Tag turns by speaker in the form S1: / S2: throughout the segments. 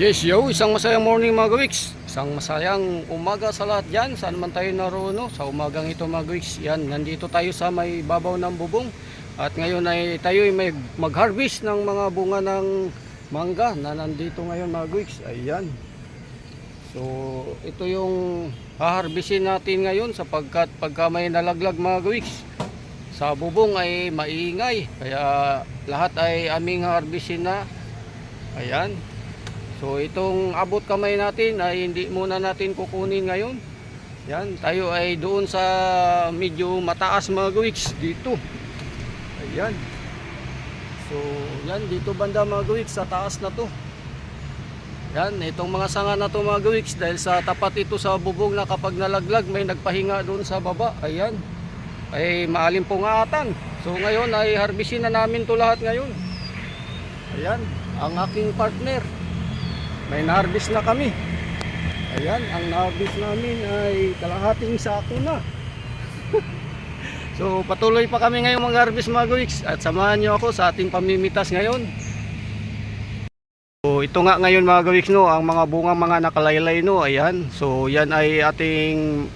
S1: Yes, yo, isang masayang morning mga gawiks. Isang masayang umaga sa lahat dyan. Saan man tayo naroon? Sa umagang ito mga gawiks. Yan, nandito tayo sa may babaw ng bubong. At ngayon ay tayo ay may mag-harvest ng mga bunga ng mangga na nandito ngayon mga gawiks. Ayan. So, ito yung haharbisin natin ngayon sapagkat pagka may nalaglag mga gawiks, sa bubong ay maingay. Kaya lahat ay aming harbisin na. Ayan. So itong abot kamay natin ay hindi muna natin kukunin ngayon. Yan, tayo ay doon sa medyo mataas mga gawiks dito. Ayan. So yan, dito banda mga gawiks sa taas na to. Yan, itong mga sanga na to mga gawiks dahil sa tapat ito sa bubong na kapag nalaglag may nagpahinga doon sa baba. Ayan. Ay maalim pungatan. So ngayon ay harbisin na namin to lahat ngayon. Ayan, ang aking partner. May na-harvest na kami. Ayan, ang na-harvest namin ay kalahating sako na. so, patuloy pa kami ngayong mag-harvest mga gawiks at samahan nyo ako sa ating pamimitas ngayon. So, ito nga ngayon mga gawiks no, ang mga bunga mga nakalaylay no, ayan. So, yan ay ating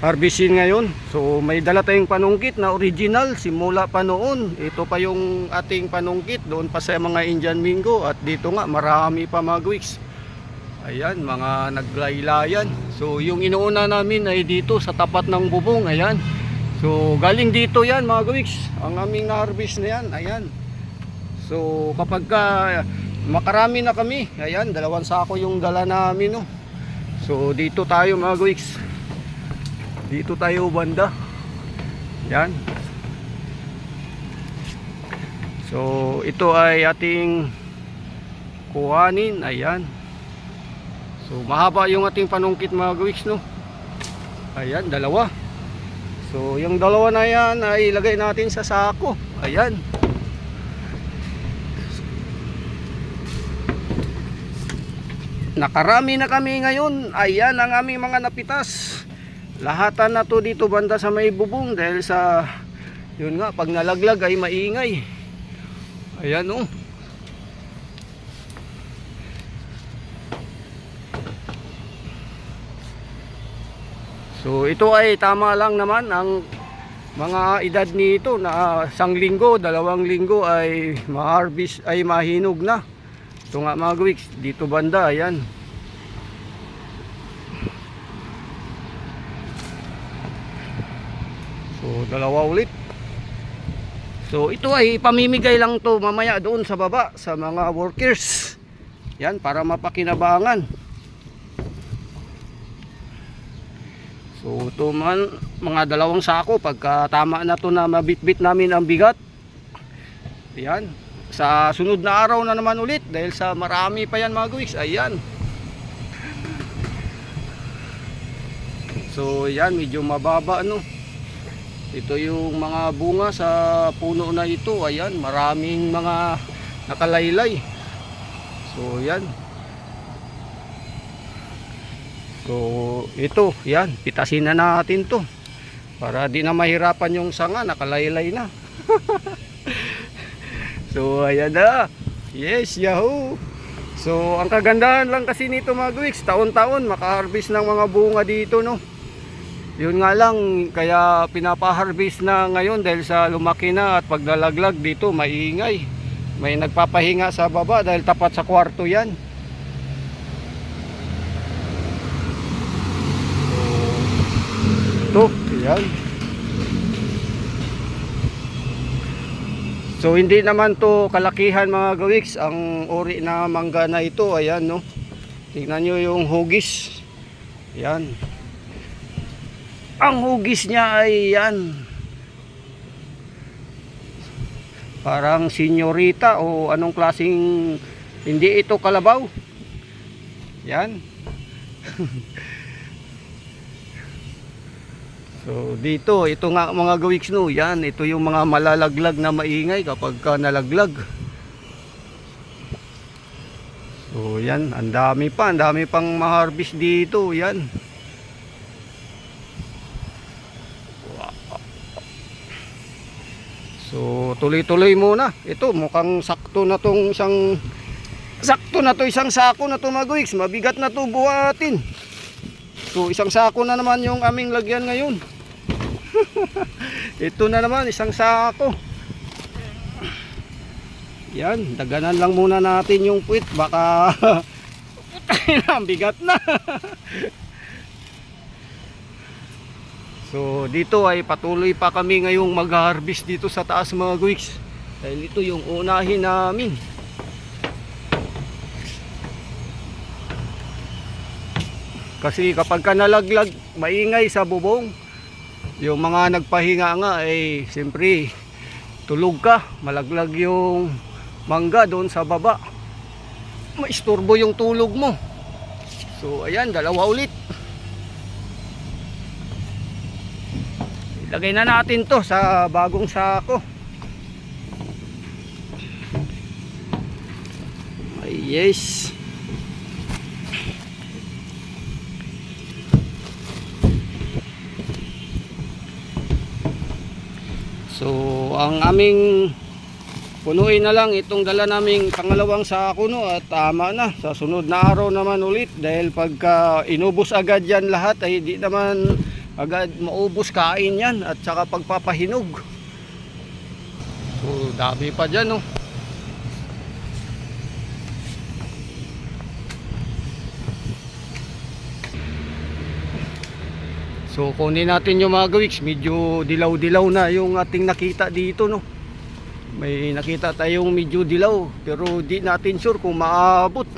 S1: harvestin ngayon. So, may dala tayong panungkit na original simula pa noon. Ito pa yung ating panungkit doon pa sa mga Indian Mingo at dito nga marami pa mga gawiks. Ayan, mga naglaylayan. So, yung inuuna namin ay dito sa tapat ng bubong. Ayan. So, galing dito yan mga gawiks. Ang aming na-harvest na yan. Ayan. So, kapag ka makarami na kami, ayan, dalawang sako yung dala namin. No? So, dito tayo mga gawiks. Dito tayo banda. Yan. So, ito ay ating kuhanin. Ayan. So, mahaba yung ating panungkit mga gawiks, no? Ayan, dalawa. So, yung dalawa na yan ay ilagay natin sa sako. Ayan. Nakarami na kami ngayon. Ayan ang aming mga napitas. Lahatan na to dito banda sa may bubong dahil sa yun nga pag nalaglag ay maingay. Ayan oh. So ito ay tama lang naman ang mga edad nito na isang linggo, dalawang linggo ay ma-harvest ay mahinog na. Ito nga mga gawiks, dito banda, ayan. So, dalawa ulit. So, ito ay pamimigay lang to mamaya doon sa baba sa mga workers. Yan, para mapakinabangan. So, ito man, mga dalawang sako pagka tama na to na mabitbit namin ang bigat. Yan. Sa sunod na araw na naman ulit dahil sa marami pa yan mga guwiks. Ayan. So, yan, medyo mababa no. Ito yung mga bunga sa puno na ito. Ayan, maraming mga nakalaylay. So, yan. So, ito, yan. Pitasin na natin to. Para di na mahirapan yung sanga. Nakalaylay na. so, ayan na. Yes, yahoo! So, ang kagandahan lang kasi nito mga guwiks, taon-taon makaharvest ng mga bunga dito, no? Yun nga lang, kaya pinapaharvest na ngayon dahil sa lumaki na at paglalaglag dito, maingay. May nagpapahinga sa baba dahil tapat sa kwarto yan. Ito, yan. So, hindi naman to kalakihan mga gawiks, ang ori na mangga na ito, ayan no. Tingnan nyo yung hugis. Yan. Ang hugis niya ay yan. Parang senyorita o anong klasing hindi ito kalabaw. Yan. so dito, ito nga mga gawiks no, yan, ito yung mga malalaglag na maingay kapag ka nalaglag. So yan, ang dami pa, ang dami pang ma-harvest dito, yan. So tuloy-tuloy muna. Ito mukhang sakto na tong isang Sakto na to isang sako na to mga guwiks. Mabigat na to buhatin. So isang sako na naman yung aming lagyan ngayon. Ito na naman isang sako. Yan, daganan lang muna natin yung puwit. Baka bigat na. so dito ay patuloy pa kami ngayong mag-harvest dito sa taas mga guwiks. Dahil ito yung unahin namin. Kasi kapag ka nalaglag, maingay sa bubong. Yung mga nagpahinga nga ay siyempre tulog ka, malaglag yung mangga doon sa baba. Maisturbo yung tulog mo. So ayan, dalawa ulit. Ilagay na natin to sa bagong sako. Ay, yes. So, ang aming punuin na lang itong dala naming pangalawang sako no at tama na sa sunod na araw naman ulit dahil pagka inubos agad yan lahat ay di naman agad maubos kain yan at saka pagpapahinog. So, dami pa dyan no. So kunin natin yung mga gawiks, medyo dilaw-dilaw na yung ating nakita dito no. May nakita tayong medyo dilaw pero di natin sure kung maabot.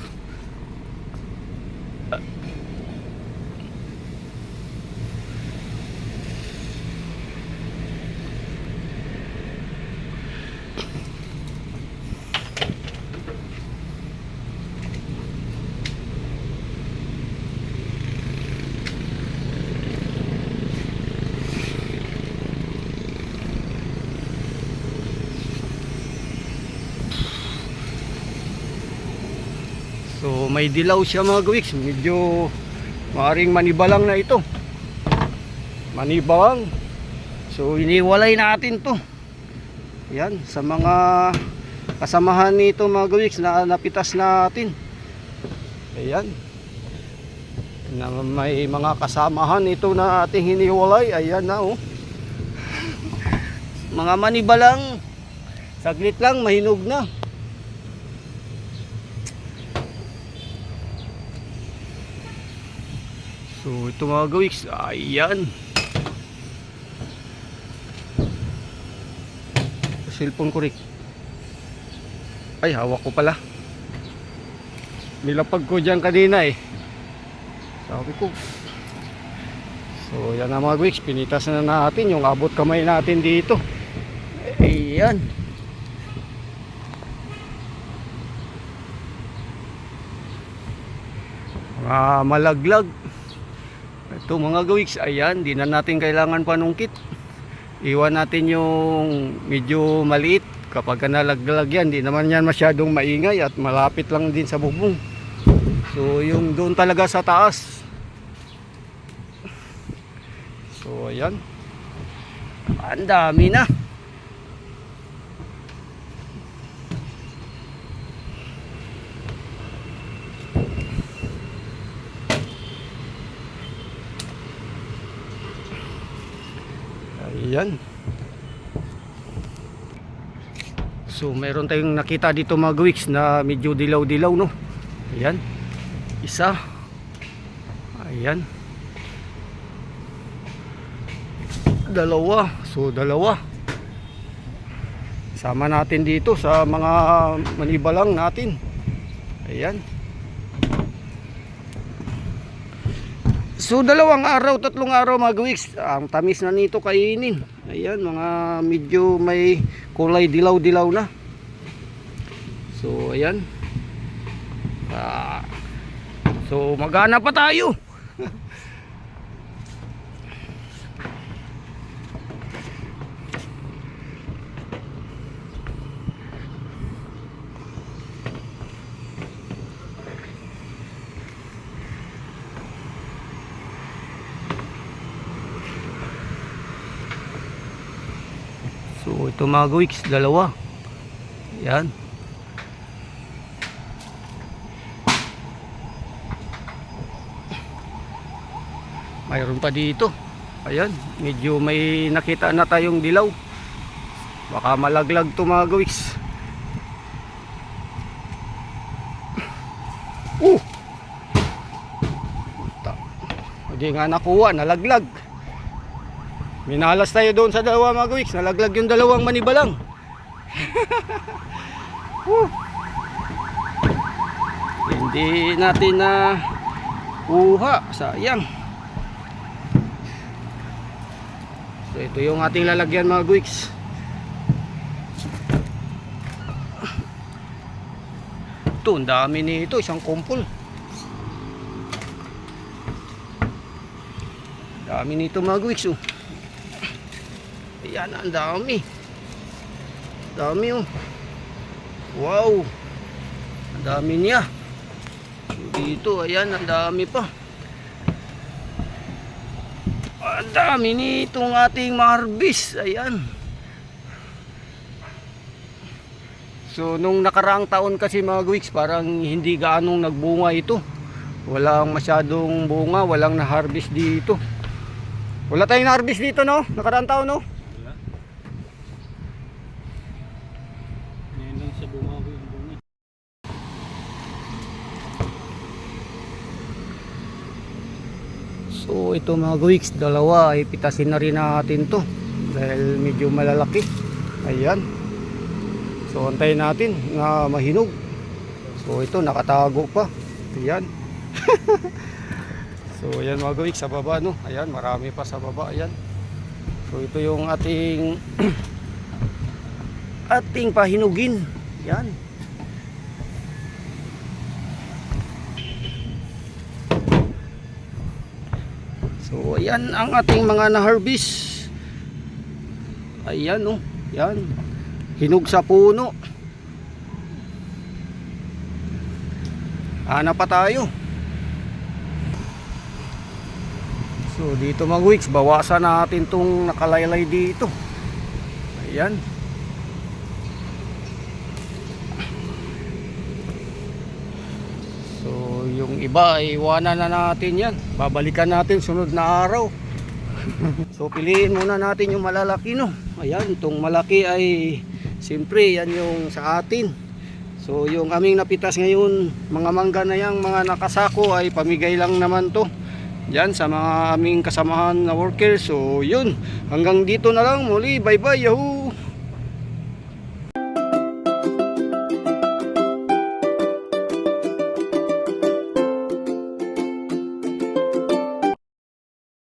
S1: So may dilaw siya mga gawiks, medyo maaring manibalang na ito. Manibalang. So iniwalay natin to. Yan, sa mga kasamahan nito mga gawiks na napitas natin. Ayan. Na may mga kasamahan ito na ating hiniwalay. Ayan na oh. mga manibalang. Saglit lang, mahinog na. So ito mga gawiks, ayan. Cellphone ko rin. Ay, hawak ko pala. Nilapag ko dyan kanina eh. Sabi ko. So yan na mga gawiks, pinitas na natin yung abot kamay natin dito. Ayan. Mga malaglag. Ito mga gawiks, ayan, di na natin kailangan panungkit. Iwan natin yung medyo maliit. Kapag ka nalaglag yan, di naman yan masyadong maingay at malapit lang din sa bubong. So yung doon talaga sa taas. So ayan. Ang dami na. Ayan. So meron tayong nakita dito mga gawiks na medyo dilaw-dilaw no. Ayan. Isa. Ayan. Dalawa. So dalawa. Sama natin dito sa mga manibalang natin. Ayan. So dalawang araw, tatlong araw mga gawiks, ang tamis na nito kainin. Ayan, mga medyo may kulay dilaw-dilaw na. So ayan. Ah, so magana pa tayo. o ito mga gawiks dalawa. Yan. Mayroon pa dito. Ayan medyo may nakita na tayong dilaw. Baka malaglag to mga gawiks uh! Hindi nga nakuha nalaglag. Minalas tayo doon sa dalawa mga gawiks. Nalaglag yung dalawang manibalang. Hindi natin na kuha. Sayang. So ito yung ating lalagyan mga guiks. Ito, ang dami nito, isang kumpol. Dami nito mga guiks oh. Ayan, ang dami. Dami oh. Wow. Ang dami niya. Dito, ayan, ang dami pa. Ang dami nitong ating marbis. Ayan. So, nung nakaraang taon kasi mga weeks, parang hindi gaanong nagbunga ito. Walang masyadong bunga, walang na-harvest dito. Wala tayong na-harvest dito, no? Nakaraang taon, no?
S2: Wala. Ngayon lang sa bunga ko yung bunga.
S1: So ito mga weeks, dalawa ay pitasin na rin natin to dahil medyo malalaki. Ayan. So antayin natin na mahinog. So ito nakatago pa. Ayan. so ayan mga weeks sa baba no. Ayan, marami pa sa baba. Ayan. So ito yung ating ating pahinugin. Ayan. So ayan ang ating mga na-harvest. Ayan oh, yan. Hinog sa puno. Hanap pa tayo. So dito mga weeks, bawasan natin tong nakalaylay dito. Ayan. So yung iba iwanan na natin yan. Babalikan natin sunod na araw. so piliin muna natin yung malalaki no. Ayan, itong malaki ay siyempre yan yung sa atin. So yung aming napitas ngayon, mga mangga na yang mga nakasako ay pamigay lang naman to. Yan sa mga aming kasamahan na workers. So yun, hanggang dito na lang muli. Bye bye. Yahoo!